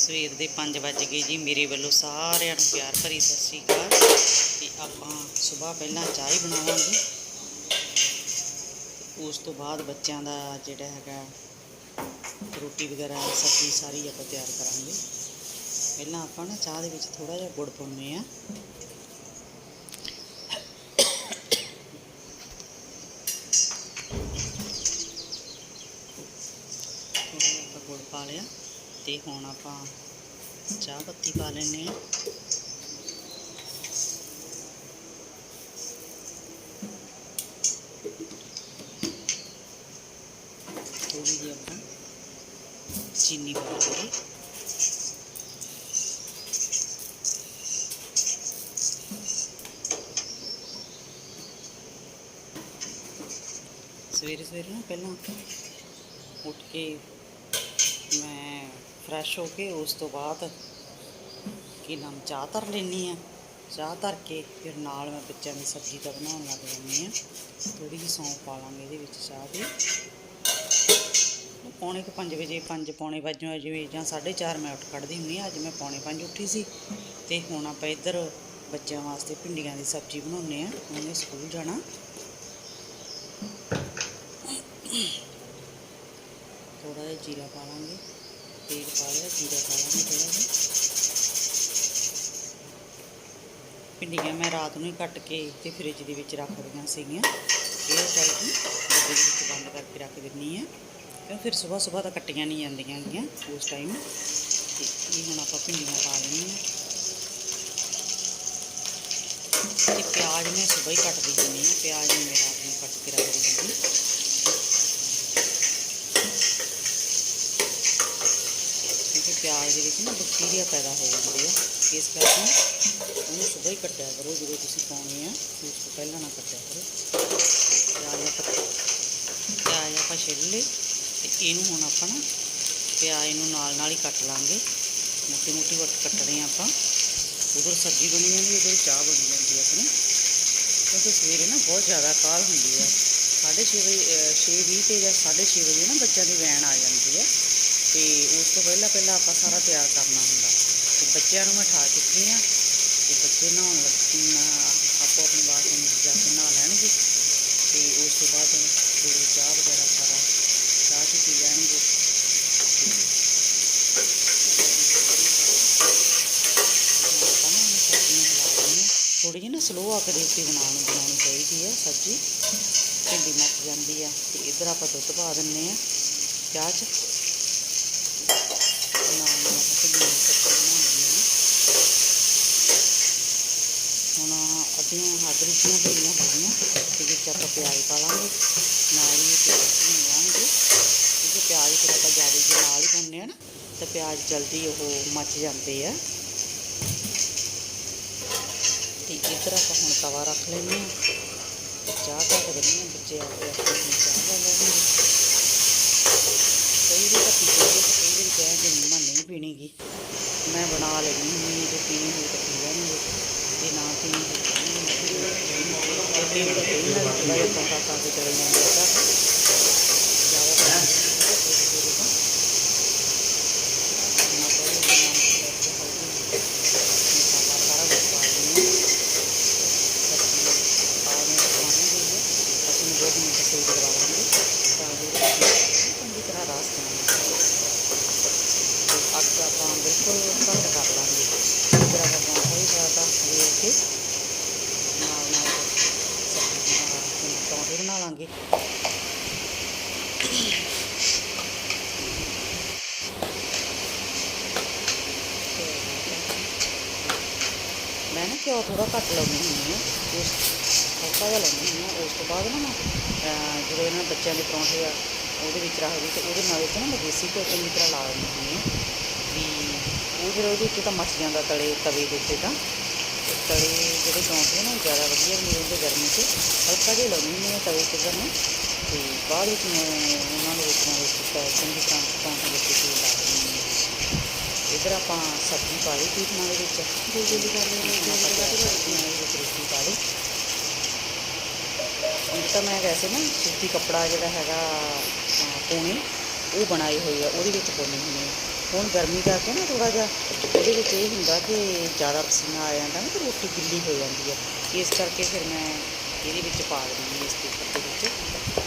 ਸਵੇਰ ਦੇ 5 ਵੱਜ ਗਏ ਜੀ। ਮੇਰੇ ਵੱਲੋਂ ਸਾਰਿਆਂ ਨੂੰ ਪਿਆਰ ਭਰੀ ਸਤਿ ਸ਼੍ਰੀ ਅਕਾਲ। ਤੇ ਆਪਾਂ ਸਵੇਰ ਪਹਿਲਾਂ ਚਾਹ ਹੀ ਬਣਾਵਾਂਗੇ। ਉਸ ਤੋਂ ਬਾਅਦ ਬੱਚਿਆਂ ਦਾ ਜਿਹੜਾ ਹੈਗਾ ਰੋਟੀ ਵਗੈਰਾ, ਸਬਜ਼ੀ ਸਾਰੀ ਆਪਾਂ ਤਿਆਰ ਕਰਾਂਗੇ। ਪਹਿਲਾਂ ਆਪਾਂ ਨਾ ਚਾਹ ਦੇ ਵਿੱਚ ਥੋੜਾ ਜਿਹਾ ਗੁੜ ਪਾਉਂਦੇ ਆ ਥੋੜਾ ਜਿਹਾ ਆਪਾਂ ਗੁੜ ਪਾ ਲਿਆ। ਤੇ ਹੁਣ ਆਪਾਂ ਚਾਹ ਪੱਤੀ ਪਾ ਲੈਣੇ ਆ ਥੋੜੀ ਜਿਹੀ ਆਪਾਂ ਚੀਨੀ ਪਾ ਲਾਂਗੇ ਸਵੇਰੇ ਸਵੇਰੇ ਨਾ ਪਹਿਲਾਂ ਉੱਠ ਕੇ ਫਰੈਸ਼ ਹੋ ਕੇ ਉਸ ਤੋਂ ਬਾਅਦ ਕੀ ਨਾਮ, ਚਾਹ ਧਰ ਲੈਣੀ ਆ ਚਾਹ ਧਰ ਕੇ ਫਿਰ ਨਾਲ ਮੈਂ ਬੱਚਿਆਂ ਦੀ ਸਬਜ਼ੀ ਦਾ ਬਣਾਉਣ ਲੱਗ ਜਾਂਦੀ ਆ ਥੋੜੀ ਜਿਹੀ ਸੌਂਫ ਪਾ ਲਾਂਗੇ ਇਹਦੇ ਵਿੱਚ ਚਾਹ ਦੀ। ਪੌਣੇ ਕੁ 5 ਵਜੇ 5 ਪੌਣੇ ਵਜੇ ਜਿਵੇਂ ਜਾਂ 4:30 ਮੈਂ ਉੱਠ ਖੜਦੀ ਹੁੰਦੀ ਆ ਅੱਜ ਮੈਂ ਪੌਣੇ 5 ਉੱਠੀ ਸੀ ਤੇ ਹੁਣ ਆਪਾਂ ਇੱਧਰ ਬੱਚਿਆਂ ਵਾਸਤੇ ਭਿੰਡੀਆਂ ਦੀ ਸਬਜ਼ੀ ਬਣਾਉਣੇ ਆ ਉਹਨੇ ਸਕੂਲ ਜਾਣਾ। ਥੋੜਾ ਜਿਹਾ ਜੀਰਾ ਪਾ ਲਾਂਗੇ। ਤੇਲ ਪਾ ਲਿਆ, ਜੀਰਾ ਪਾ ਲਾਂਗੇ ਥੋੜਾ ਜਿਹਾ ਭਿੰਡੀਆਂ ਮੈਂ ਰਾਤ ਨੂੰ ਹੀ ਕੱਟ ਕੇ ਤੇ ਫ੍ਰਿਜ ਦੇ ਵਿੱਚ ਰੱਖ ਦਿੱਤੀਆਂ ਸੀਗੀਆਂ। ਇਹ ਟਾਈਪ ਡੱਬੇ ਦੇ ਵਿੱਚ ਬੰਦ ਕਰਕੇ ਰੱਖ ਦਿੰਨੀ ਆ। ਕਿਉਂ ਫਿਰ ਸਵੇਰ ਸਵੇਰ ਤਾਂ ਕੱਟੀਆਂ ਨਹੀਂ ਜਾਂਦੀਆਂ ਹੈਗੀਆਂ ਉਸ ਟਾਈਮ ਤੇ ਇਹ ਹੁਣ ਆਪਾਂ ਭਿੰਡੀਆਂ ਪਾ ਲੈਣੀਆਂ ਤੇ ਪਿਆਜ਼ ਮੈਂ ਸਵੇਰ ਹੀ ਕੱਟਦੀ ਹੁੰਦੀ ਆ, ਪਿਆਜ਼ ਮੈਂ ਰਾਤ ਨੂੰ ਕੱਟ ਕੇ ਰੱਖਦੀ ਹੁੰਦੀ ਕਿਉਂਕਿ ਪਿਆਜ਼ ਦੇ ਵਿੱਚ ਨਾ ਬੈਕਟੀਰੀਆ ਪੈਦਾ ਹੋ ਜਾਂਦੇ ਆ। ਇਸ ਕਰਕੇ ਉਹਨੂੰ ਸਵੇਰ ਹੀ ਕੱਟਿਆ ਕਰੋ, ਜਦੋਂ ਤੁਸੀਂ ਪਾਉਣੇ ਆ ਉਸ ਤੋਂ ਪਹਿਲਾਂ ਨਾ ਕੱਟਿਆ ਕਰੋ। ਪਿਆਜ਼ ਆਪਾਂ ਪਿਆਜ਼ ਆਪਾਂ ਛਿੱਲ ਲਏ ਤੇ ਇਹਨੂੰ ਹੁਣ ਆਪਾਂ ਨਾ ਪਿਆਜ਼ ਨੂੰ ਨਾਲ ਨਾਲ ਹੀ ਕੱਟ ਲਾਂਗੇ। ਮੋਟੀ ਮੋਟੀ ਵੱਟ ਕੱਟਣੇ ਆ ਆਪਾਂ। ਉਧਰ ਸਬਜ਼ੀ ਬਣੀ ਜਾਂਦੀ ਉਧਰ ਚਾਹ ਬਣੀ ਜਾਂਦੀ ਆਪਣੀ। ਕਿਉਂਕਿ ਸਵੇਰੇ ਨਾ ਬਹੁਤ ਜ਼ਿਆਦਾ ਕਾਲ ਹੁੰਦੀ ਆ ਸਾਢੇ ਛੇ ਵਜੇ, ਅਹ ਛੇ ਵੀਹ ਤੇ ਜਾਂ ਸਾਢੇ ਛੇ ਵਜੇ ਨਾ ਬੱਚਿਆਂ ਦੀ ਵੈਨ ਆ ਜਾਂਦੀ ਹੈ। ਤੇ ਉਸ ਤੋਂ ਪਹਿਲਾਂ ਪਹਿਲਾਂ ਆਪਾਂ ਸਾਰਾ ਤਿਆਰ ਕਰਨਾ ਹੁੰਦਾ। ਤੇ ਬੱਚਿਆਂ ਨੂੰ ਮੈਂ ਠਾ ਚੁੱਕੀ ਆ। ਤੇ ਬੱਚੇ ਨਹਾਉਣ ਲੱਗ ਆਪੋ ਆਪਣੇ ਬਾਥਰੂਮ ਵਿੱਚ ਜਾ ਕੇ ਨਹਾ ਲੈਣਗੇ। ਤੇ ਉਸ ਤੋਂ ਬਾਅਦ ਫਿਰ ਚਾਹ ਵਗੈਰਾ ਸਾਰਾ ਚਾਹ ਚ ਪੀ ਲੈਣਗੇ। ਥੋੜੀ ਜਿਹੀ ਨਾ ਸਲੋ ਅੱਗ ਦੇ ਉੱਤੇ ਬਣਾਉਣ ਬਣਾਉਣੀ ਚਾਹੀਦੀ ਹੈ ਸਬਜ਼ੀ। ਭਿੰਡੀ ਮੱਚ ਜਾਂਦੀ ਆ, ਤੇ ਇੱਧਰ ਆਪਾਂ ਦੁੱਧ ਪਾ ਦਿੰਨੇ ਆ। ਚਾਹ ਚ ਨਾਲ ਨਾਲ ਆਪਾਂ ਭਿੰਡੀ ਦੀ ਸਬਜ਼ੀ ਬਣਾ ਲੈਂਦੇ ਹਾਂ ਹੁਣ ਅੱਧੀਆਂ ਹੱਦ ਰਿੱਚੀਆਂ ਭਿੰਡੀਆਂ ਹੋ ਤੇ ਵਿੱਚ ਆਪਾਂ ਪਿਆਜ਼ ਪਾ ਲਾਂਗੇ, ਨਾਲ ਹੀ ਪਿਆਜ਼ ਭੁੰਨ ਲਾਂਗੇ। ਕਿਉਂਕਿ ਪਿਆਜ਼ ਫਿਰ ਆਪਾਂ ਜ਼ਿਆਦਾ ਜੇ ਨਾਲ ਹੀ ਭੁੰਨਨੇ ਆ ਨਾ, ਤਾਂ ਪਿਆਜ਼ ਜਲਦੀ ਉਹ ਮੱਚ ਜਾਂਦੇ ਆ। ਤੇ ਇੱਧਰ ਆਪਾਂ ਹੁਣ ਤਵਾ ਰੱਖ ਲੈਂਦੇ ਆ ਚਾਹ ਢੱਕ ਦਿੰਦੇ ਆ ਬੱਚੇ ਆਪੇ ਆਪੇ ਆਪਣੀ ਚਾਹ ਲੈ ਲੈਣਗੇ ਕਈ ਵਾਰੀ ਤਾਂ ਪੀ ਕਈ ਵਾਰੀ ਕਹਿੰਦੇ ਮੰਮਾ ਨਹੀਂ ਪੀਣੀਗੀ। ਮੈਂ ਬਣਾ ਲੈਣੀ ਹੁੰਦੀ ਜੇ ਪੀਣੀ ਹੋਈ ਤਾਂ ਪੀ ਲੈਣਗੇ ਜੇ ਨਾ ਪੀਣੀ ਹੋਈ ਤਾਂ ਨਹੀਂ ਪੀਣੀ ਤੇ ਫਿਰ ਤਾਂ ਕਈ ਵਾਰੀ ਥੋੜ੍ਹਾ ਜਿਹਾ ਪਕਾ ਕੇ ਚਲੇ ਜਾਂਦੇ ਆ ਤਾਂ ਜ਼ਿਆਦਾ ਤਾਂ ਨਹੀਂ ਪੀਂਦੇ ਤਾਂ। ਹੁਣ ਆਪਾਂ ਇਹਦੇ ਵਿੱਚ ਨਮਕ ਮਿਰਚ ਹਲਦੀ ਮਸਾਲਾ ਸਾਰਾ ਕੁਛ ਪਾ ਦਿੰਦੇ ਹਾਂ ਸਬਜ਼ੀ ਪਾ ਕੇ ਬਣਾਉਣੀ ਹੋਈ ਹੈ ਅਸੀਂ ਦੋ ਕੁ ਮਿੰਟ ਸੇਕ ਕਰਵਾਵਾਂਗੇ ਤਾਂ ਜੋ ਇਹਦਾ ਚੰਗੀ ਤਰ੍ਹਾਂ ਰਸ ਬਣਾਉਣਾ ਤੇ ਅੱਗ ਆਪਾਂ ਬਿਲਕੁਲ ਘੱਟ ਕਰ ਲਾਂਗੇ ਜਿਹੜਾ ਆਪਾਂ ਪਰੌਂਠਾ ਵੀ ਪਾਤਾ ਵੇਖ ਕੇ ਨਾਲ ਨਾਲ ਸਬਜ਼ੀ ਬਣਾ ਕੇ ਪਰੌਂਠੇ ਬਣਾ ਲਾਂਗੇ ਮੈਂ ਨਾ ਘਿਓ ਥੋੜਾ ਘੱਟ ਲਾਉਂਦੀ ਹੁੰਦੀ ਹਾਂ ਉਸ ਹਲਕਾ ਜਿਹਾ ਲਾਉਂਦੀ ਹੁੰਦੀ ਹਾਂ ਉਸ ਤੋਂ ਬਾਅਦ ਨਾ ਮੈਂ ਜਦੋਂ ਇਹਨਾਂ ਬੱਚਿਆਂ ਦੇ ਪਰੌਂਠੇ ਆ ਉਹਦੇ ਵਿੱਚ ਰੱਖਦੀ ਤੇ ਉਹਦੇ ਨਾਲ ਵਿੱਚ ਨਾ ਮੈਂ ਦੇਸੀ ਘਿਓ ਚੰਗੀ ਤਰ੍ਹਾਂ ਲਾ ਦਿੰਦੀ ਹੁੰਦੀ ਹਾਂ ਵੀ ਉਹ ਫਿਰ ਉਹਦੇ ਉੱਤੇ ਤਾਂ ਮੱਚ ਜਾਂਦਾ ਤਲੇ ਤਵੇ ਦੇ ਉੱਤੇ ਤਾਂ ਤੇ ਤਲੇ ਜਿਹੜੇ ਪਰੌਂਠੇ ਨਾ ਉਹ ਜ਼ਿਆਦਾ ਵਧੀਆ ਵੀ ਨਹੀਂ ਰਹਿੰਦੇ ਗਰਮੀ 'ਚ ਹਲਕਾ ਜਿਹਾ ਲਾਉਂਦੀ ਹੁੰਦੀ ਹਾਂ ਤਵੇ 'ਤੇ ਨੂੰ ਤੇ ਬਾਅਦ ਵਿੱਚ ਮੈਂ ਉਹਨਾਂ ਨੂੰ ਵਿੱਚੋਂ ਵਿੱਚ ਪ- ਚੰਗੀ ਤਰ੍ਹਾਂ ਪਰੌਂਠੇ ਦੇ ਤੇਲ ਲਾ ਇੱਧਰ ਆਪਾਂ ਸਬਜ਼ੀ ਪਾ ਲਈ ਪੀਠਾਂ ਦੇ ਵਿੱਚ। ਜਲਦੀ ਜਲਦੀ ਕਰ ਲੈਂਦੇ ਆਪਾਂ ਦੇ ਵਿੱਚ ਰੋਟੀ ਪਾ ਲਈ ਹੁਣ ਤਾਂ ਮੈਂ ਵੈਸੇ ਨਾ ਸੂਤੀ ਕੱਪੜਾ ਜਿਹੜਾ ਹੈਗਾ ਅਹ, ਉਹ ਬਣਾਏ ਹੋਏ ਆ ਉਹਦੇ ਵਿੱਚ ਪਾਉਂਦੀ ਹੁੰਦੀ ਹਾਂ ਹੁਣ ਗਰਮੀ ਕਰਕੇ ਨਾ ਥੋੜਾ ਜਿਹਾ ਉਹਦੇ ਵਿੱਚ ਇਹ ਹੁੰਦਾ ਕਿ ਜ਼ਿਆਦਾ ਪਸੀਨਾ ਆ ਜਾਂਦਾ ਨਾ ਤੇ ਰੋਟੀ ਗਿੱਲੀ ਹੋ ਜਾਂਦੀ ਹੈ ਇਸ ਕਰਕੇ ਫਿਰ ਮੈਂ ਇਹਦੇ ਵਿੱਚ ਪਾ ਦਿੰਦੀ ਹਾਂ ਇਸ ਕੁੱਕਰ ਦੇ ਵਿੱਚ।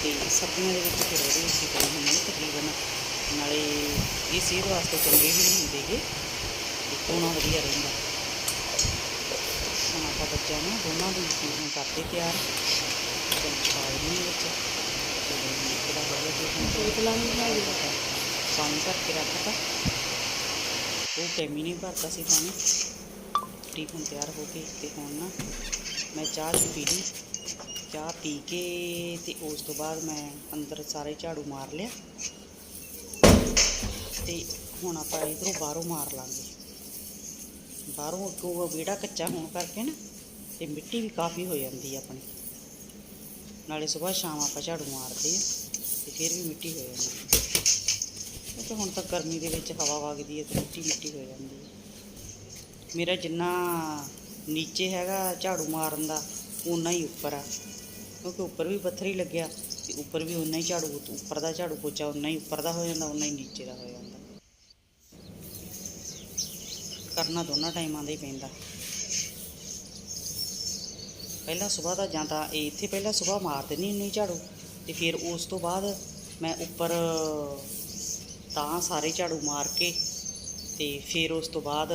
ਤੇ ਸਬਜ਼ੀਆਂ ਦੇ ਵਿੱਚ ਫਿਰ ਉਹਦੇ ਵਿੱਚ ਹੀ ਪਈ ਹੁੰਦੀ ਹੈ ਤਕਰੀਬਨ। ਨਾਲੇ ਇਹ ਸਿਹਤ ਵਾਸਤੇ ਚੰਗੇ ਵੀ ਨਹੀਂ ਹੁੰਦੇਗੇ ਖਾਣਾ ਵਧੀਆ ਰਹਿੰਦਾ। ਹੁਣ ਆਪਾਂ ਬੱਚਿਆਂ ਨੂੰ ਦੋਨਾਂ ਦੀ ਚੀਜ਼ਾਂ ਕਰਦੇ ਤਿਆਰ। ਤੇ ਪਾ ਦਿੰਦੀ ਹਾਂ ਵਿੱਚ। ਤੇ ਇਹਦਾ ਵਧੀਆ ਟਿਫਨ ਕੋਤਲਾ ਨਹੀਂ ਬਣਾਈ ਪਾਣੀ ਭਰ ਕੇ ਰੱਖਤਾ। ਉਹ ਕੈਮੀ ਨਹੀਂ ਭਰਤਾ ਸੀ ਪਾਣੀ। ਟਿਫਨ ਤਿਆਰ ਹੋ ਗਈ ਤੇ ਹੁਣ ਨਾ ਮੈਂ ਚਾਹ ਚੂਹ ਪੀ ਲਈ ਚਾਹ ਪੀ ਕੇ ਤੇ ਉਸ ਤੋਂ ਬਾਅਦ ਮੈਂ ਅੰਦਰ ਸਾਰੇ ਝਾੜੂ ਮਾਰ ਲਿਆ। ਤੇ ਹੁਣ ਆਪਾਂ ਇਧਰੋਂ ਬਾਹਰੋਂ ਮਾਰ ਲਾਂਗੇ। ਬਾਹਰੋਂ ਅੱਗੋਂ ਵਿਹੜਾ ਕੱਚਾ ਹੋਣ ਕਰਕੇ ਨਾ ਤੇ ਮਿੱਟੀ ਵੀ ਕਾਫੀ ਹੋ ਜਾਂਦੀ ਆ ਆਪਣੀ। ਨਾਲੇ ਸਵੇਰ ਸ਼ਾਮ ਆਪਾਂ ਝਾੜੂ ਮਾਰਦੇ ਆ ਤੇ ਫਿਰ ਵੀ ਮਿੱਟੀ ਹੋ ਜਾਂਦੀ ਹੈ ਕਿਉਂਕਿ ਹੁਣ ਤਾਂ ਗਰਮੀ ਦੇ ਵਿੱਚ ਹਵਾ ਵਗਦੀ ਹੈ ਤੇ ਮਿੱਟੀ ਮਿੱਟੀ ਹੋ ਜਾਂਦੀ ਹੈ ਮੇਰਾ ਜਿੰਨਾ ਨੀਚੇ ਹੈਗਾ ਝਾੜੂ ਮਾਰਨ ਦਾ ਉਨਾ ਹੀ ਉੱਪਰ ਆ। ਕਿਉਂਕਿ ਉੱਪਰ ਵੀ ਪੱਥਰ ਹੀ ਲੱਗਿਆ ਤੇ ਉੱਪਰ ਵੀ ਉਨਾ ਹੀ ਝਾੜੂ, ਉੱਪਰ ਦਾ ਝਾੜੂ ਪੋਚਾ ਉਨਾ ਹੀ ਉੱਪਰ ਦਾ ਹੋ ਜਾਂਦਾ ਉਨਾ ਹੀ ਨੀਚੇ ਦਾ ਹੋ ਜਾਂਦਾ। ਕਰਨਾ ਦੋਨਾਂ ਟਾਈਮਾਂ ਦਾ ਹੀ ਪੈਂਦਾ। ਪਹਿਲਾਂ ਸਵੇਰ ਦਾ ਜਾਂ ਤਾਂ ਇਹ ਇੱਥੇ ਪਹਿਲਾਂ ਸਵੇਰ ਮਾਰ ਦਿੰਦੀ ਹੁੰਦੀ ਝਾੜੂ ਤੇ ਫਿਰ ਉਸ ਤੋਂ ਬਾਅਦ ਮੈਂ ਉੱਪਰ ਤਾਂ ਸਾਰੇ ਝਾੜੂ ਮਾਰ ਕੇ ਤੇ ਫਿਰ ਉਸ ਤੋਂ ਬਾਅਦ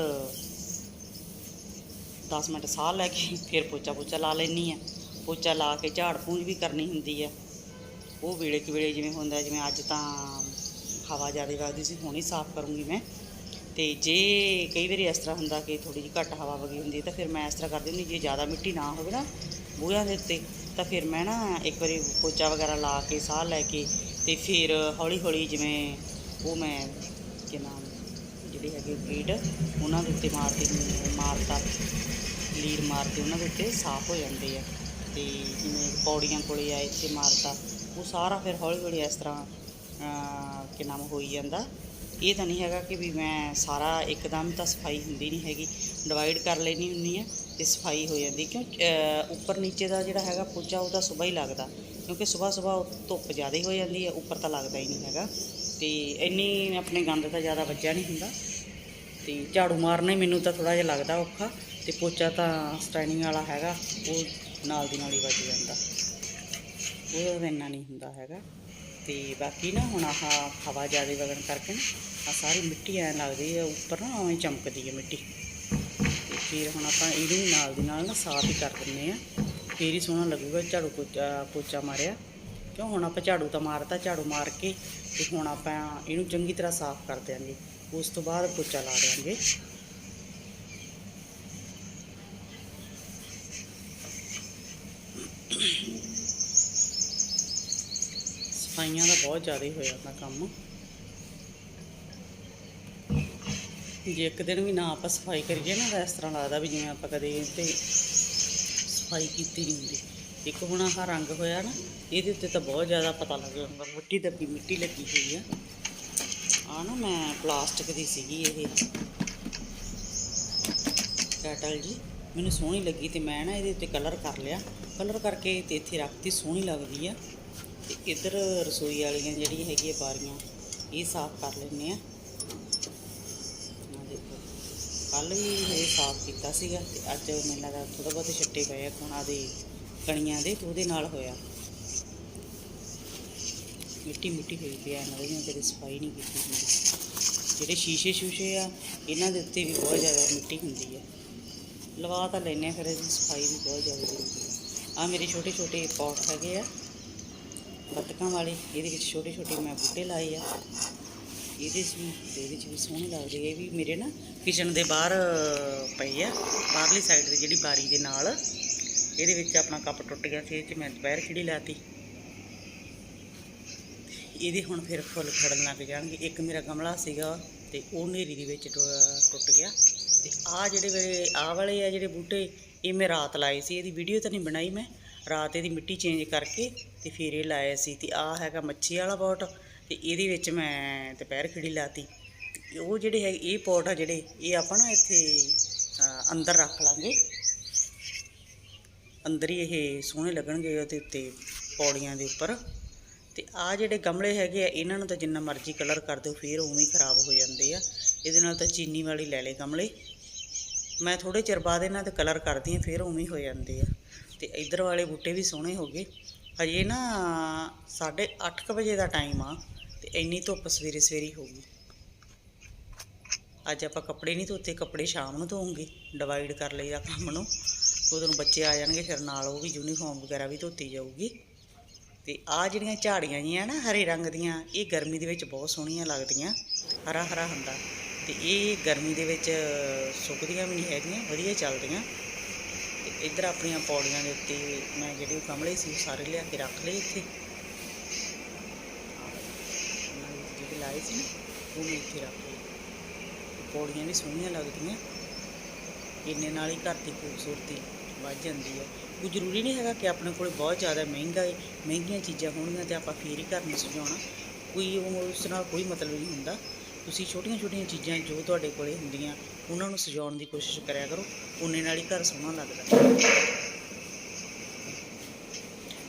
10 ਮਿੰਟ ਸਾਹ ਲੈ ਕੇ ਫਿਰ ਪੋਚਾ ਪੋਚਾ ਲਾ ਲੈਣੀ ਆ ਪੋਚਾ ਲਾ ਕੇ ਝਾੜ ਪੂੰਝ ਵੀ ਕਰਨੀ ਹੁੰਦੀ ਆ। ਉਹ ਵੇਲੇ ਕਿ ਵੇਲੇ ਜਿਵੇਂ ਹੁੰਦਾ, ਜਿਵੇਂ ਅੱਜ ਤਾਂ ਹਵਾ ਜ਼ਿਆਦਾ ਵਗਦੀ ਸੀ, ਹੁਣ ਹੀ ਸਾਫ਼ ਕਰੂੰਗੀ ਮੈਂ। ਤੇ ਜੇ ਕਈ ਵਾਰੀ ਇਸ ਤਰ੍ਹਾਂ ਹੁੰਦਾ ਕਿ ਥੋੜੀ ਜਿਹੀ ਘੱਟ ਹਵਾ ਵਗੀ ਹੁੰਦੀ ਤਾਂ ਫਿਰ ਮੈਂ ਇਸ ਤਰ੍ਹਾਂ ਕਰਦੀ ਹੁੰਦੀ ਜੇ ਜ਼ਿਆਦਾ ਮਿੱਟੀ ਨਾ ਹੋਵੇ ਨਾ ਬੂਹਿਆਂ ਦੇ ਉੱਤੇ, ਤਾਂ ਫਿਰ ਮੈਂ ਨਾ ਇੱਕ ਵਾਰੀ ਪੋਚਾ ਵਗੈਰਾ ਲਾ ਕੇ, ਸਾਹ ਲੈ ਕੇ ਤੇ ਫਿਰ ਹੌਲੀ ਹੌਲੀ ਜਿਵੇਂ ਉਹ ਮੈਂ ਕਿ ਨਾਮ, ਜਿਹੜੇ ਹੈਗੇ ਬੀਡ ਉਹਨਾਂ ਦੇ ਉੱਤੇ ਮਾਰਦੀ ਹੁੰਦੀ- ਮਾਰਤਾ, ਲੀਰ ਮਾਰਦੇ ਉਹਨਾਂ ਦੇ ਉੱਤੇ ਸਾਫ਼ ਹੋ ਜਾਂਦੇ ਆ। ਤੇ ਜਿਵੇਂ ਪੌੜੀਆਂ ਕੋਲੇ ਆ, ਇੱਥੇ ਮਾਰਤਾ, ਉਹ ਸਾਰਾ ਫਿਰ ਹੌਲੀ ਹੌਲੀ ਇਸ ਤਰ੍ਹਾਂ ਕਿ ਨਾਮ, ਹੋਈ ਜਾਂਦਾ। ਇਹ ਤਾਂ ਨਹੀਂ ਹੈਗਾ ਕਿ ਵੀ ਮੈਂ ਸਾਰਾ ਇੱਕਦਮ ਤਾਂ ਸਫ਼ਾਈ ਹੁੰਦੀ ਨਹੀਂ ਹੈਗੀ। ਡਿਵਾਈਡ ਕਰ ਲੈਣੀ ਹੁੰਦੀ ਆ ਤੇ ਸਫ਼ਾਈ ਹੋ ਜਾਂਦੀ ਕਿਉਂ ਉੱਪਰ ਨੀਚੇ ਦਾ ਜਿਹੜਾ ਹੈਗਾ ਪੋਚਾ ਉਹਦਾ ਸਵੇਰ ਹੀ ਲੱਗਦਾ। ਕਿਉਂਕਿ ਸਵੇਰ ਸਵੇਰ ਧੁੱਪ ਜ਼ਿਆਦਾ ਹੋ ਜਾਂਦੀ ਹੈ, ਉੱਪਰ ਤਾਂ ਲੱਗਦਾ ਹੀ ਨਹੀਂ ਹੈਗਾ। ਤੇ ਇੰਨੀ ਆਪਣੇ ਗੰਦ ਤਾਂ ਜ਼ਿਆਦਾ ਵੱਜਿਆ ਨਹੀਂ ਹੁੰਦਾ। ਤੇ ਝਾੜੂ ਮਾਰਨਾ ਹੀ ਮੈਨੂੰ ਤਾਂ ਥੋੜਾ ਜਿਹਾ ਲੱਗਦਾ ਔਖਾ। ਤੇ ਪੋਚਾ ਤਾਂ ਸਟੈਂਡਿੰਗ ਵਾਲਾ ਹੈਗਾ, ਉਹ ਨਾਲ ਦੀ ਨਾਲ ਹੀ ਵੱਜ ਜਾਂਦਾ। ਉਹਦਾ ਇੰਨਾ ਨਹੀਂ ਹੁੰਦਾ ਹੈਗਾ। ਤੇ ਬਾਕੀ ਨਾ ਹੁਣ ਆਹ ਹਵਾ ਜ਼ਿਆਦਾ ਵਗਣ ਕਰਕੇ ਨਾ ਆ ਸਾਰੀ ਮਿੱਟੀ ਐਂ ਲੱਗਦੀ ਹੈ ਉੱਪਰ ਨਾ ਐਂ ਚਮਕਦੀ ਹੈ ਮਿੱਟੀ। ਤੇ ਫਿਰ ਹੁਣ ਆਪਾਂ ਇਹਨੂੰ ਵੀ ਨਾਲ ਦੀ ਨਾਲ ਨਾ ਸਾਫ਼ ਹੀ ਕਰ ਦਿੰਨੇ ਆ। ਫੇਰ ਹੀ ਸੋਹਣਾ ਲੱਗੂਗਾ ਝਾੜੂ ਪੋਚਾ ਪੋਚਾ ਮਾਰਿਆ। ਕਿਉਂ ਹੁਣ ਆਪਾਂ ਝਾੜੂ ਤਾਂ ਮਾਰਤਾ, ਝਾੜੂ ਮਾਰ ਕੇ ਤੇ ਹੁਣ ਆਪਾਂ ਇਹਨੂੰ ਚੰਗੀ ਤਰ੍ਹਾਂ ਸਾਫ਼ ਕਰ ਦਿਆਂਗੇ। ਉਸ ਤੋਂ ਬਾਅਦ ਪੋਚਾ ਲਾ ਦਿਆਂਗੇ। ਸਫਾਈਆਂ ਦਾ ਬਹੁਤ ਜ਼ਿਆਦਾ ਹੋਇਆ ਹੋ ਕੰਮ। ਜੇ ਇੱਕ ਦਿਨ ਵੀ ਨਾ ਆਪਾਂ ਸਫ਼ਾਈ ਕਰੀਏ ਨਾ ਤਾਂ ਇਸ ਤਰ੍ਹਾਂ ਲੱਗਦਾ ਵੀ ਜਿਵੇਂ ਆਪਾਂ ਕਦੇ ਤੇ ਸਫ਼ਾਈ ਕੀਤੀ ਨਹੀਂ ਹੁੰਦੀ। ਇੱਕ ਹੁਣ ਆਹ ਰੰਗ ਹੋਇਆ ਨਾ, ਇਹਦੇ ਉੱਤੇ ਤਾਂ ਬਹੁਤ ਜ਼ਿਆਦਾ ਪਤਾ ਲੱਗ ਜਾਂਦਾ ਮਿੱਟੀ ਦੱਬੀ ਮਿੱਟੀ ਲੱਗੀ ਹੋਈ ਆ। ਆ ਨਾ ਮੈਂ ਪਲਾਸਟਿਕ ਦੀ ਸੀਗੀ ਇਹ। ਕੈਟਲ ਜੀ, ਮੈਨੂੰ ਸੋਹਣੀ ਲੱਗੀ ਤੇ ਮੈਂ ਨਾ ਇਹਦੇ ਉੱਤੇ ਕਲਰ ਕਰ ਲਿਆ। ਕਲਰ ਕਰਕੇ ਤੇ ਇੱਥੇ ਰੱਖਤੀ ਸੋਹਣੀ ਲੱਗਦੀ ਆ। ਤੇ ਇੱਧਰ ਰਸੋਈ ਵਾਲੀਆਂ ਜਿਹੜੀਆਂ ਹੈਗੀਆਂ ਬਾਰੀਆਂ, ਇਹ ਸਾਫ਼ ਕਰ ਲੈਂਦੇ ਆ ਆਹ ਦੇਖੋ ਕੱਲ ਵੀ ਇਹ ਸਾਫ਼ ਕੀਤਾ ਸੀਗਾ ਤੇ ਅੱਜ ਮੈਨੂੰ ਲੱਗਦਾ ਥੋੜਾ ਬਹੁਤ ਛੱਟੇ ਪਏ ਆ ਕੋਣਾ ਦੇ ਕਣੀਆਂ ਦੇ, ਤੇ ਉਹਦੇ ਨਾਲ ਹੋਇਆ। ਮਿੱਟੀ ਮਿੱਟੀ ਹੋਈ ਪਈ ਆ, ਇਹਨਾਂ ਦੀ ਕਦੇ ਸਫ਼ਾਈ ਨਹੀਂ ਕੀਤੀ ਹੁੰਦੀ। ਜਿਹੜੇ ਸ਼ੀਸ਼ੇ ਸ਼ੂਸ਼ੇ ਆ, ਇਹਨਾਂ ਦੇ ਉੱਤੇ ਵੀ ਬਹੁਤ ਜ਼ਿਆਦਾ ਮਿੱਟੀ ਹੁੰਦੀ ਆ। ਲਵਾ ਤਾਂ ਲੈਨੇ ਆ, ਫਿਰ ਇਹਦੀ ਸਫ਼ਾਈ ਵੀ ਬਹੁਤ ਜ਼ਿਆਦਾ ਜ਼ਰੂਰੀ ਹੈ ਆ ਮੇਰੇ ਛੋਟੇ ਛੋਟੇ ਪੌਟ ਹੈਗੇ ਆ, ਬੱਤਕਾਂ ਵਾਲੇ, ਇਹਦੇ ਵਿੱਚ ਛੋਟੇ ਛੋਟੇ ਮੈਂ ਬੂਟੇ ਲਾਏ ਆ। ਇਹਦੇ 'ਚ ਵੀ ਤੇ ਇਹਦੇ 'ਚ ਵੀ ਸੋਹਣੇ ਲੱਗਦੇ ਆ। ਇਹ ਵੀ ਮੇਰੇ ਨਾ ਕਿਚਨ ਦੇ ਬਾਹਰ ਪਏ ਆ, ਬਾਹਰਲੀ ਸਾਈਡ ਤੇ ਜਿਹੜੀ ਬਾਰੀ ਦੇ ਨਾਲ। ਇਹਦੇ ਵਿੱਚ ਆਪਣਾ ਕੱਪ ਟੁੱਟ ਗਿਆ ਸੀ, ਇਹ 'ਚ ਮੈਂ ਦੁਪਹਿਰ ਖਿੜੀ ਲਾਤੀ। ਇਹਦੇ ਹੁਣ ਫਿਰ ਫੁੱਲ ਖੜਨ ਲੱਗ ਜਾਣਗੇ। ਇੱਕ ਮੇਰਾ ਗਮਲਾ ਸੀਗਾ ਤੇ ਉਹ ਨੇਰੀ ਦੇ ਵਿੱਚ ਟੁ- ਟੁੱਟ ਗਿਆ। ਤੇ ਆਹ ਜਿਹੜੇ ਵੇ ਆਹ ਵਾਲੇ ਆ ਜਿਹੜੇ ਬੂਟੇ, ਇਹ ਮੈਂ ਰਾਤ ਲਾਏ ਸੀ। ਇਹਦੀ ਵੀਡੀਓ ਤਾਂ ਨਹੀਂ ਬਣਾਈ ਮੈਂ। ਰਾਤ ਇਹਦੀ ਮਿੱਟੀ ਚੇਂਜ ਕਰਕੇ ਤੇ ਫਿਰ ਇਹ ਲਾਇਆ ਸੀ। ਤੇ ਆਹ ਹੈਗਾ ਮੱਛੀ ਵਾਲਾ ਪੋਟ ਤੇ ਇਹਦੇ ਵਿੱਚ ਮੈਂ ਦੁਪਹਿਰ ਖਿੜੀ ਲਾਤੀ। ਤੇ ਉਹ ਜਿਹੜੇ ਹੈ ਇਹ ਪੋਟ ਆ ਜਿਹੜੇ, ਇਹ ਆਪਾਂ ਨਾ ਇੱਥੇ ਅੰਦਰ ਰੱਖ ਲਾਂਗੇ। ਅੰਦਰ ਹੀ ਇਹ ਸੋਹਣੇ ਲੱਗਣਗੇ ਉਹਦੇ ਉੱਤੇ ਪੌੜੀਆਂ ਦੇ ਉੱਪਰ। ਤੇ ਆ ਜਿਹੜੇ ਗਮਲੇ ਹੈਗੇ ਆ, ਇਹਨਾਂ ਨੂੰ ਤਾਂ ਜਿੰਨਾ ਮਰਜ਼ੀ ਕਲਰ ਕਰ ਦਿਓ, ਫਿਰ ਉਵੇਂ ਹੀ ਖਰਾਬ ਹੋ ਜਾਂਦੇ ਆ। ਇਹਦੇ ਨਾਲ ਤਾਂ ਚੀਨੀ ਵਾਲੀ ਲੈ ਲੈ ਗਮਲੇ। ਮੈਂ ਥੋੜੇ ਚਿਰ ਬਾਅਦ ਇਹਨਾਂ ਤੇ ਕਲਰ ਕਰਦੀ ਹਾਂ, ਫਿਰ ਉਵੇਂ ਹੋ ਜਾਂਦੇ ਆ। ਤੇ ਇਧਰ ਵਾਲੇ ਬੂਟੇ ਵੀ ਸੋਹਣੇ ਹੋ ਗਏ। ਹਜੇ ਨਾ 8:30 ਵਜੇ ਦਾ ਟਾਈਮ ਆ। ਤੇ ਇੰਨੀ ਧੁੱਪ ਸਵੇਰੇ ਸਵੇਰੇ ਹੋ ਗਈ। ਅੱਜ ਆਪਾਂ ਕੱਪੜੇ ਨਹੀਂ ਧੋਤੇ, ਕੱਪੜੇ ਸ਼ਾਮ ਨੂੰ ਧੋਉਂਗੇ ਡਿਵਾਈਡ ਕਰ ਲਈਦਾ ਕੰਮ ਨੂੰ। ਉਦੋਂ ਬੱਚੇ ਆ ਜਾਣਗੇ, ਫਿਰ ਨਾਲ ਉਹ ਵੀ ਯੂਨੀਫਾਰਮ ਵਗੈਰਾ ਵੀ ਧੋਤੀ ਜਾਊਗੀ। ਤੇ ਆ ਜਿਹੜੀਆਂ ਝਾੜੀਆਂ ਜੀਆਂ ਨਾ, ਹਰੇ ਰੰਗ ਦੀਆਂ, ਇਹ ਗਰਮੀ ਦੇ ਵਿੱਚ ਬਹੁਤ ਸੋਹਣੀਆਂ ਲੱਗਦੀਆਂ। ਹਰਾ ਹਰਾ ਹੁੰਦਾ। ਤੇ ਇਹ ਗਰਮੀ ਦੇ ਵਿੱਚ ਸੁੱਕਦੀਆਂ ਵੀ ਨਹੀਂ ਹੈਗੀਆਂ, ਵਧੀਆ ਚੱਲਦੀਆਂ। ਤੇ ਇੱਧਰ ਆਪਣੀਆਂ ਪੌੜੀਆਂ ਦੇ ਉੱਤੇ ਮੈਂ ਜਿਹੜੇ ਉਹ ਗਮਲੇ ਸੀ, ਉਹ ਸਾਰੇ ਲਿਆ ਕੇ ਰੱਖ ਲਏ ਇੱਥੇ ਉਹਨਾਂ ਦੇ ਜਿਹੜੇ ਲਾਏ ਸੀ ਨਾ, ਉਹ ਮੈਂ ਇੱਥੇ ਰੱਖ ਲਏ। ਪੌੜੀਆਂ ਵੀ ਸੋਹਣੀਆਂ ਲੱਗਦੀਆਂ। ਇੰਨੇ ਨਾਲ ਹੀ ਘਰ ਦੀ ਖੂਬਸੂਰਤੀ ਵੱਧ ਜਾਂਦੀ ਹੈ ਕੋਈ ਜ਼ਰੂਰੀ ਨਹੀਂ ਹੈਗਾ ਕਿ ਆਪਣੇ ਕੋਲ ਬਹੁਤ ਜ਼ਿਆਦਾ ਮਹਿੰਗਾ ਹੈ ਮਹਿੰਗੀਆਂ ਚੀਜ਼ਾਂ ਹੋਣਗੀਆਂ ਤੇ ਆਪਾਂ ਫੇਰ ਹੀ ਘਰ ਨੂੰ ਸਜਾਉਣਾ। ਕੋਈ ਉਹ ਉਸ ਨਾਲ ਕੋਈ ਮਤਲਬ ਨਹੀਂ ਹੁੰਦਾ। ਤੁਸੀਂ ਛੋਟੀਆਂ ਛੋਟੀਆਂ ਚੀਜ਼ਾਂ ਜੋ ਤੁਹਾਡੇ ਕੋਲੇ ਹੁੰਦੀਆਂ, ਉਹਨਾਂ ਨੂੰ ਸਜਾਉਣ ਦੀ ਕੋਸ਼ਿਸ਼ ਕਰਿਆ ਕਰੋ। ਉਨੇ ਨਾਲ ਹੀ ਘਰ ਸੋਹਣਾ ਲੱਗਦਾ।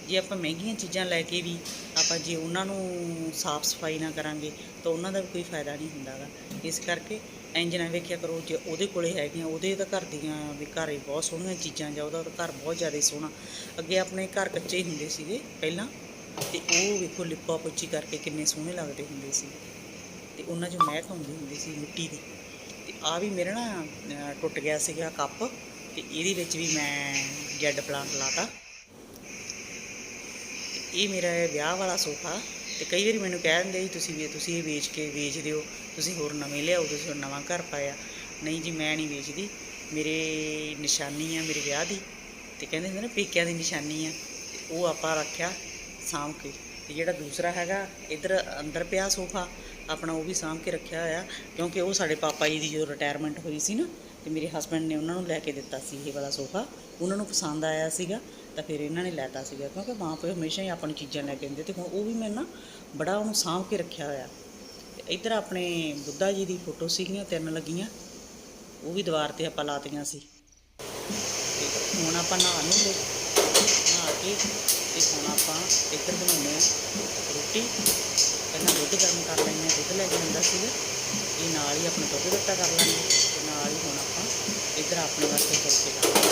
ਜੇ ਆਪਾਂ ਮਹਿੰਗੀਆਂ ਚੀਜ਼ਾਂ ਲੈ ਕੇ ਵੀ ਆਪਾਂ ਜੇ ਉਹਨਾਂ ਨੂੰ ਸਾਫ਼ ਸਫ਼ਾਈ ਨਾ ਕਰਾਂਗੇ ਤਾਂ ਉਹਨਾਂ ਦਾ ਵੀ ਕੋਈ ਫਾਇਦਾ ਨਹੀਂ ਹੁੰਦਾ ਗਾ ਇਸ ਕਰਕੇ ਇੰਜ ਨਾ ਵੇਖਿਆ ਕਰੋ ਜੇ ਉਹਦੇ ਕੋਲੇ ਹੈਗੀਆਂ, ਉਹਦੇ ਤਾਂ ਘਰ ਦੀਆਂ ਵੀ ਘਰੇ ਬਹੁਤ ਸੋਹਣੀਆਂ ਚੀਜ਼ਾਂ ਜਾਂ ਉਹਦਾ ਘਰ ਬਹੁਤ ਜ਼ਿਆਦਾ ਸੋਹਣਾ। ਅੱਗੇ ਆਪਣੇ ਘਰ ਕੱਚੇ ਹੀ ਹੁੰਦੇ ਸੀਗੇ ਪਹਿਲਾਂ ਤੇ ਉਹ ਵੇਖੋ ਲਿਪਾ ਪੁੱਚੀ ਕਰਕੇ ਕਿੰਨੇ ਸੋਹਣੇ ਲੱਗਦੇ ਹੁੰਦੇ ਸੀ। ਤੇ ਉਹਨਾਂ 'ਚ ਮਹਿਕ ਆਉਂਦੀ ਹੁੰਦੀ ਸੀ ਮਿੱਟੀ ਦੀ। ਤੇ ਆ ਵੀ ਮੇਰਾ ਨਾ ਟੁੱਟ ਗਿਆ ਸੀਗਾ ਕੱਪ ਤੇ ਇਹਦੇ ਵਿੱਚ ਵੀ ਮੈਂ ਜੈਡ ਪਲਾਂਟ ਲਾਤਾ। ਤੇ ਇਹ ਮੇਰਾ ਵਿਆਹ ਵਾਲਾ ਸੋਫਾ ਤੇ ਕਈ ਵਾਰੀ ਮੈਨੂੰ ਕਹਿ ਦਿੰਦੇ ਜੀ, ਤੁਸੀਂ ਵੀ, ਤੁਸੀਂ ਇਹ ਵੇਚ ਕੇ ਵੇਚ ਦਿਓ, ਤੁਸੀਂ ਹੋਰ ਨਵੇਂ ਲਿਆਓ, ਤੁਸੀਂ ਹੋਰ ਨਵਾਂ ਘਰ ਪਾਇਆ। ਨਹੀਂ ਜੀ, ਮੈਂ ਨਹੀਂ ਵੇਚਦੀ। ਮੇਰੇ ਨਿਸ਼ਾਨੀ ਆ ਮੇਰੇ ਵਿਆਹ ਦੀ ਤੇ ਕਹਿੰਦੇ ਹੁੰਦੇ ਨਾ ਪੇਕਿਆਂ ਦੀ ਨਿਸ਼ਾਨੀ ਆ। ਉਹ ਆਪਾਂ ਰੱਖਿਆ ਸਾਂਭ ਕੇ। ਤੇ ਜਿਹੜਾ ਦੂਸਰਾ ਹੈਗਾ, ਇਧਰ ਅੰਦਰ ਪਿਆ ਸੋਫਾ, ਆਪਣਾ ਉਹ ਵੀ ਸਾਂਭ ਕੇ ਰੱਖਿਆ ਹੋਇਆ, ਕਿਉਂਕਿ ਉਹ ਸਾਡੇ ਪਾਪਾ ਜੀ ਦੀ ਜਦੋਂ ਰਿਟਾਇਰਮੈਂਟ ਹੋਈ ਸੀ ਨਾ, ਤੇ ਮੇਰੇ ਹਸਬੰਡ ਨੇ ਉਹਨਾਂ ਨੂੰ ਲੈ ਕੇ ਦਿੱਤਾ ਸੀ ਇਹ ਵਾਲਾ ਸੋਫਾ। ਉਹਨਾਂ ਨੂੰ ਪਸੰਦ ਆਇਆ ਸੀਗਾ। ਤਾਂ ਫਿਰ ਇਹਨਾਂ ਨੇ ਲੈਤਾ ਸੀਗਾ, ਕਿਉਂਕਿ ਮਾਂ ਪਿਓ ਹਮੇਸ਼ਾ ਹੀ ਆਪਾਂ ਨੂੰ ਚੀਜ਼ਾਂ ਲੈ ਕੇ ਦਿੰਦੇ ਤੇ ਹੁਣ ਉਹ ਵੀ ਮੈਂ ਨਾ ਬੜਾ ਉਹਨੂੰ ਸਾਂਭ ਕੇ ਰੱਖਿਆ ਹੋਇਆ। ਤੇ ਇੱਧਰ ਆਪਣੇ ਬੁੱਧਾ ਜੀ ਦੀ ਫੋਟੋ ਸੀਗੀਆਂ, ਤਿੰਨ ਲੱਗੀਆਂ, ਉਹ ਵੀ ਦੀਵਾਰ ਤੇ ਆਪਾਂ ਲਾਤੀਆਂ ਸੀ। ਤੇ ਹੁਣ ਆਪਾਂ ਨਹਾ ਨੂੰ ਲਏ ਨਹਾ ਕੇ ਤੇ ਹੁਣ ਆਪਾਂ ਇੱਧਰ ਬਣਾਉਂਦੇ ਆ ਰੋਟੀ। ਪਹਿਲਾਂ ਦੁੱਧ ਗਰਮ ਕਰ ਲੈਂਦੇ ਹਾਂ, ਦੁੱਧ ਲੈ ਕੇ ਆਉਂਦਾ ਸੀਗਾ। ਇਹ ਨਾਲ ਹੀ ਆਪਣਾ ਦੁੱਧ ਦਿੱਤਾ ਕਰ ਲਾਂਗੇ ਤੇ ਨਾਲ ਹੀ ਹੁਣ ਆਪਾਂ ਇੱਧਰ ਆਪਣੇ ਵਾਸਤੇ ਫੁਲਕੇ ਲਾ ਲਾਂਗੇ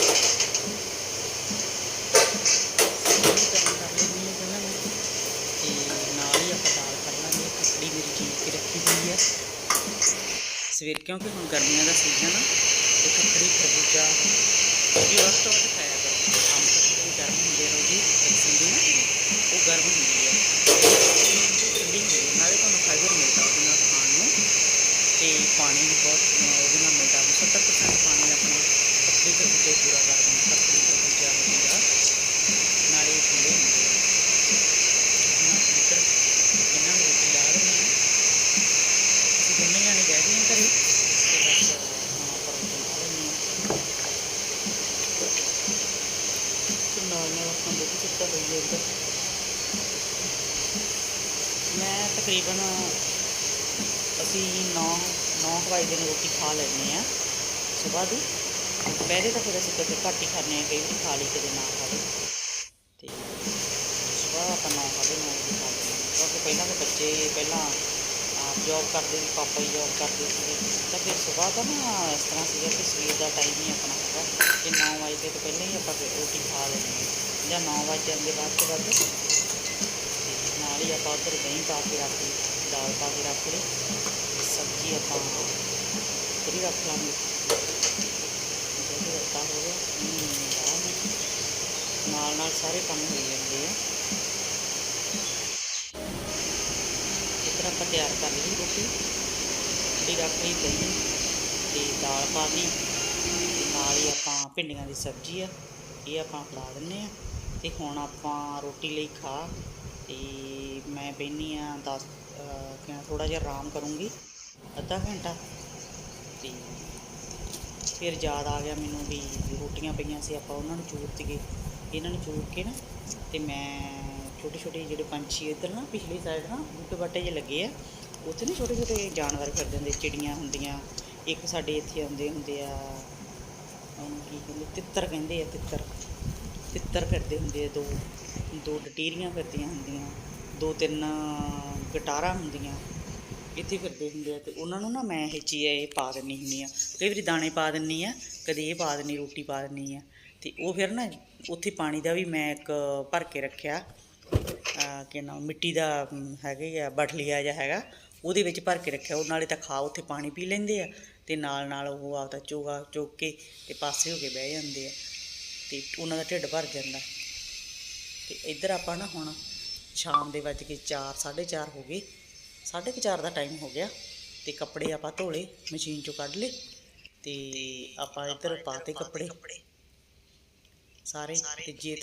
ਦੁੱਧ ਗਰਮ ਕਰ ਲੈਂਦੀ ਹਾਂ ਪਹਿਲਾਂ ਮੈਂ ਤੇ ਨਾਲ ਹੀ ਆਪਾਂ ਦਾਲ ਕਰ ਲਾਂਗੇ ਖੱਖੜੀ ਕੇ ਰੱਖੀ ਹੋਈ ਹੈ। ਸਵੇਰ ਕਿਉਂਕਿ ਹੁਣ ਗਰਮੀਆਂ ਦਾ ਸੀਜ਼ਨ ਆ, ਤੇ ਖੱਖੜੀ ਖਰਬੂਜਾ ਵੀ ਵੱਧ ਤੋਂ ਵੱਧ ਖਾਇਆ ਕਰੋ। ਆਮ ਖੱਖੜੀ ਗਰਮ ਹੁੰਦੇ ਨੇ ਰੋਜ਼ੀ ਕਿਸਮ ਦੀ ਉਹ ਗਰਮ ਹੁੰਦੀ ਹੈ ਠੰਡੀ ਹੁੰਦੀ ਹੈ ਨਾਲੇ ਤੁਹਾਨੂੰ ਫਾਈਬਰ ਮਿਲਦਾ ਉਹਦੇ ਨਾਲ ਖਾਣ ਨੂੰ। ਤੇ ਪਾਣੀ ਵੀ ਬਹੁਤ ਉਹਦੇ ਨਾਲ ਮਿਲਦਾ। 70% ਪਾਣੀ ਆਪਣਾ ਖੱਖੜੀ ਖਰਬੂਜੇ ਪੂਰਾ ਕਰ ਦਿੰਦਾ ਖੱਖੜੀ ਖਰਬੂਜਾ ਹੋ ਗਿਆ ਨਾਲੇ ਇਹ ਠੰਡੇ ਹੁੰਦੇ ਆ ਹੁਣ ਅਸੀਂ ਇੱਧਰ ਇਹਨਾਂ ਨੂੰ ਰੋਟੀ ਲਾ ਦਿੰਦੇ ਹਾਂ ਅਸੀਂ ਦੋਨੇ ਜਾਣੇ ਬਹਿ ਗਏ ਹਾਂ ਘਰੇ ਤੇ ਬਸ ਹੁਣ ਆਪਾਂ ਰੋਟੀ ਲਾ ਲੈਂਦੇ ਹਾਂ ਤੇ ਨਾਲ ਨਾਲ ਆਪਾਂ ਦੁੱਧ ਚੁੱਕਾ ਹੋਈਏ ਇੱਧਰ ਮੈਂ ਤਕਰੀਬਨ ਅਸੀਂ 9 9 ਵਜੇ ਦਿਨ ਰੋਟੀ ਖਾ ਲੈਂਦੇ ਆ ਸਵੇਰ ਦੀ, ਦੁਪਹਿਰੇ ਤਾਂ ਫਿਰ ਅਸੀਂ ਕਦੇ ਘੱਟ ਹੀ ਖਾਂਦੇ ਆ ਕਈ ਵਾਰੀ ਖਾ ਲਈ, ਕਦੇ ਨਾ ਖਾ ਲਈ। ਤੇ ਸਵੇਰ ਆਪਾਂ 9 ਸਾਢੇ 9 ਰੋਟੀ ਖਾ ਲੈਂਦੇ ਹਾਂ। ਕਿਉਂਕਿ ਪਹਿਲਾਂ ਤਾਂ ਬੱਚੇ ਪਹਿਲਾਂ ਜੌਬ ਕਰਦੇ ਸੀ, ਪਾਪਾ ਹੀ ਜੌਬ ਕਰਦੇ ਸੀਗੇ। ਤਾਂ ਫਿਰ ਸਵੇਰ ਦਾ ਨਾ ਇਸ ਤਰ੍ਹਾਂ ਸੀਗਾ ਕਿ ਸਵੇਰ ਦਾ ਟਾਈਮ ਹੀ ਆਪਣਾ ਹੈਗਾ। ਕਿ 9 ਵਜੇ ਤੋਂ ਪਹਿਲਾਂ ਹੀ ਆਪਾਂ ਫਿਰ ਰੋਟੀ ਖਾ ਲੈਂਦੇ ਹਾਂ। ਜਾਂ 9 ਵਜੇ ਜਾਂਦੇ, ਬਾਅਦ ਤੋਂ ਬਾਅਦ ਨਾਲ ਹੀ ਆਪਾਂ ਉੱਧਰ ਦਹੀਂ ਪਾ ਕੇ ਰੱਖ ਲਈ, ਦਾਲ ਪਾ ਕੇ ਰੱਖ ਲਈ, ਸਬਜ਼ੀ ਆਪਾਂ ਉੱਧਰ ਹੀ ਰੱਖ ਲਾਂਗੇ। ਦੁੱਧ ਰੱਤਾ ਹੋ ਗਿਆ। ਨਾਲ ਨਾਲ ਸਾਰੇ ਕੰਮ ਹੋ ਜਾਂਦੇ ਆ। ਇਸ ਤਰ੍ਹਾਂ ਆਪਾਂ ਤਿਆਰ ਕਰ ਲਈ ਰੋਟੀ। ਜਿਹੜੀ ਰੱਖ ਲਈ ਦਹੀਂ ਤੇ ਦਾਲ ਪਾ ਲਈ ਨਾਲ ਹੀ ਆਪਾਂ ਭਿੰਡੀਆਂ ਦੀ ਸਬਜ਼ੀ ਆ, ਇਹ ਆਪਾਂ ਫੜਾ ਦਿੰਨੇ ਆ। ਤੇ ਹੁਣ ਆਪਾਂ ਰੋਟੀ ਲਈ ਖਾ ਤੇ ਮੈਂ ਬੈਠੀ ਆ 10 ਕਿਹਾ ਥੋੜਾ ਜਿਹਾ ਆਰਾਮ ਕਰੂੰਗੀ, ਅੱਧਾ ਘੰਟਾ। ਤੇ ਫਿਰ ਯਾਦ ਆ ਗਿਆ ਮੈਨੂੰ ਵੀ ਰੋਟੀਆਂ ਪਈਆਂ ਸੀ ਆਪਾਂ ਉਹਨਾਂ ਨੂੰ ਚੂਰ ਤੀਏ ਇਹਨਾਂ ਨੂੰ ਚੂਰ ਕੇ ਨਾ, ਤੇ ਮੈਂ ਛੋਟੇ ਛੋਟੇ ਜਿਹੜੇ ਪੰਛੀ ਇੱਧਰ ਨਾ ਪਿਛਲੀ ਸਾਈਡ ਨਾ ਬੂਟੇ ਬਾਟੇ ਜਿਹੇ ਲੱਗੇ ਆ, ਉੱਥੇ ਨਾ ਛੋਟੇ ਛੋਟੇ ਜਾਨਵਰ ਫਿਰਦੇ ਹੁੰਦੇ, ਚਿੜੀਆਂ ਹੁੰਦੀਆਂ, ਇੱਕ ਸਾਡੇ ਇੱਥੇ ਆਉਂਦੇ ਹੁੰਦੇ ਆ, ਉਹਨੂੰ ਕੀ ਕਹਿੰਦੇ, ਤਿੱਤਰ ਕਹਿੰਦੇ ਆ ਤਿੱਤਰ। ਤਿੱਤਰ ਫਿਰਦੇ ਹੁੰਦੇ ਆ ਦੋ ਦੋ ਡਟੀਰੀਆਂ ਫਿਰਦੀਆਂ ਹੁੰਦੀਆਂ ਦੋ ਤਿੰਨ ਗਟਾਰਾਂ ਹੁੰਦੀਆਂ ਇੱਥੇ ਫਿਰਦੇ ਹੁੰਦੇ ਆ ਤੇ ਉਹਨਾਂ ਨੂੰ ਨਾ ਮੈਂ ਇਹ ਚੀਜ਼ ਇਹ ਪਾ ਦਿੰਨੀ ਹੁੰਦੀ ਆ। ਕਈ ਵਾਰੀ ਦਾਣੇ ਪਾ ਦਿੰਨੀ ਆ ਕਦੇ ਇਹ ਪਾ ਦਿੰਨੀ ਰੋਟੀ ਪਾ ਦਿੰਨੀ ਆ ਤੇ ਉਹ ਫਿਰ ਨਾ ਉੱਥੇ ਪਾਣੀ ਦਾ ਵੀ ਮੈਂ ਇੱਕ ਭਰ ਕੇ ਰੱਖਿਆ ਕਿ ਨਾ ਮਿੱਟੀ ਦਾ ਅਮ, ਹੈਗੇ ਆ ਬਟਲੀਆ ਜਿਹਾ ਹੈਗਾ ਉਹਦੇ ਵਿੱਚ ਭਰ ਕੇ ਰੱਖਿਆ ਉਹ ਨਾਲੇ ਤਾਂ ਖਾ ਉੱਥੇ ਪਾਣੀ ਪੀ ਲੈਂਦੇ ਆ ਤੇ ਨਾਲ ਨਾਲ ਉਹ ਆਪਦਾ ਚੋਗਾ ਚੁੱਕ ਕੇ ਤੇ ਪਾਸੇ ਹੋ ਕੇ ਬਹਿ ਜਾਂਦੇ ਆ। ਤੇ ਉਹਨਾਂ ਦਾ ਢਿੱਡ ਭਰ ਜਾਂਦਾ। ਤੇ ਇੱਧਰ ਆਪਾਂ ਨਾ ਹੁਣ ਸ਼ਾਮ ਦੇ ਵੱਜ ਕੇ 4 4:30 ਹੋ ਗਏ। 4:30 ਦਾ ਟਾਈਮ ਹੋ ਗਿਆ ਤੇ ਕੱਪੜੇ ਆਪਾਂ ਧੋਲੇ ਮਸ਼ੀਨ ਚੋਂ ਕੱਢ ਲਏ ਤੇ ਆਪਾਂ ਇੱਧਰ ਪਾਤੇ ਕੱਪੜੇ। ਸਾਰੇ ਤੇ ਜੇ